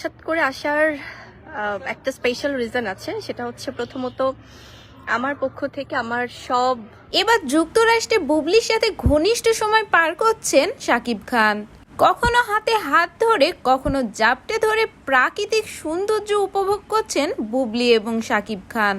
হঠাৎ করে আসার একটা স্পেশাল রিজন আছে, সেটা হচ্ছে প্রথমত আমার পক্ষ থেকে আমার সব এবার যুক্তরাষ্ট্রে বুবলির সাথে ঘনিষ্ঠ সময় পার করছেন শাকিব খান। কখনো হাতে হাত ধরে, কখনো জাপটে ধরে প্রাকৃতিক সৌন্দর্য উপভোগ করছেন বুবলি এবং শাকিব খান।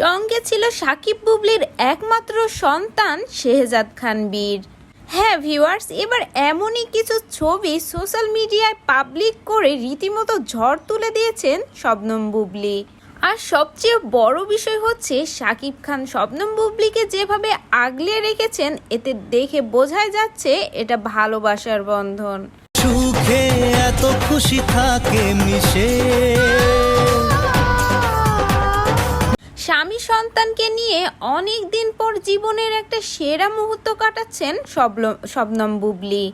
সঙ্গে ছিল সাকিব বুবলির একমাত্র সন্তান শেহজাদ খান বীর। হ্যাঁ ভিউয়ার্স এবার এমনই কিছু ছবি সোশ্যাল মিডিয়ায় পাবলিক করে রীতিমতো ঝড় তুলে দিয়েছেন শবনম বুবলি। আর সবচেয়ে বড় বিষয় হচ্ছে সাকিব খান শবনম বুবলিকে যেভাবে আগলে রেখেছেন, এতে দেখে বোঝাই যাচ্ছে এটা ভালোবাসার বন্ধন। সুখে এত খুশি থাকে মিশে। স্বামী সন্তানকে নিয়ে অনেক দিন পর জীবনের একটা সেরা মুহূর্ত কাটাচ্ছেন শবনম বুবলি।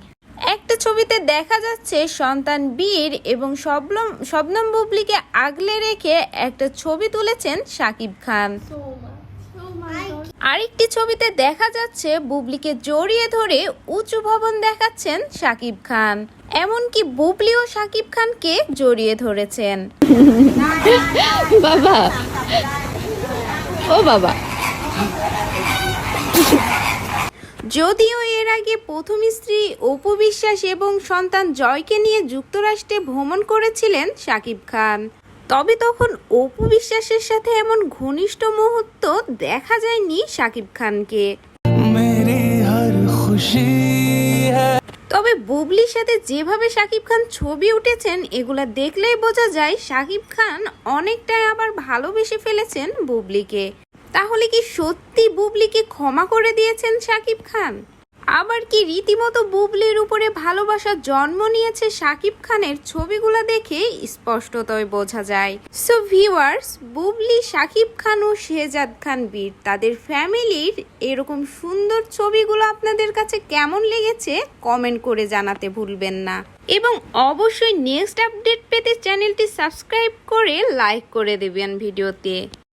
একটা ছবিতে দেখা যাচ্ছে সন্তান বীর এবং শবনম শবনম বুবলিকে আগলে রেখে একটা ছবি তুলেছেন শাকিব খান। আরেকটি ছবিতে দেখা যাচ্ছে বুবলিকে জড়িয়ে ধরে উঁচু ভবন দেখাচ্ছেন শাকিব খান। এমনকি বুবলি ও শাকিব খানকে জড়িয়ে ধরেছেন। বাবা ও বাবা। যদিও এর আগে প্রথম স্ত্রী অপু বিশ্বাস এবং সন্তান জয়কে নিয়ে যুক্তরাষ্ট্রে ভ্রমণ করেছিলেন শাকিব খান তবে তখন অপু বিশ্বাসের সাথে এমন ঘনিষ্ঠ মুহূর্ত দেখা যায়নি শাকিব খানকে। খুশি তবে বুবলির সাথে যেভাবে শাকিব খান ছবি উঠেছেন, এগুলো দেখলেই বোঝা যায় শাকিব খান অনেকটাই আবার ভালোবেসে ফেলেছেন বুবলিকে। তাহলে কি সত্যি বুবলিকে ক্ষমা করে দিয়েছেন শাকিব খান? আবার কি রীতিমতো বুবলির উপরে ভালোবাসা জন্ম নিয়েছে শাকিব খানের ছবিগুলো দেখে স্পষ্টতই বোঝা যায়। সো ভিউয়ার্স বুবলি শাকিব খান ও শেহজাদ খান বীর, তাদের ফ্যামিলির এরকম সুন্দর ছবিগুলো আপনাদের কাছে কেমন লেগেছে কমেন্ট করে জানাতে ভুলবেন না। এবং অবশ্যই নেক্সট আপডেট পেতে চ্যানেলটি সাবস্ক্রাইব করে লাইক করে দেবেন ভিডিওতে।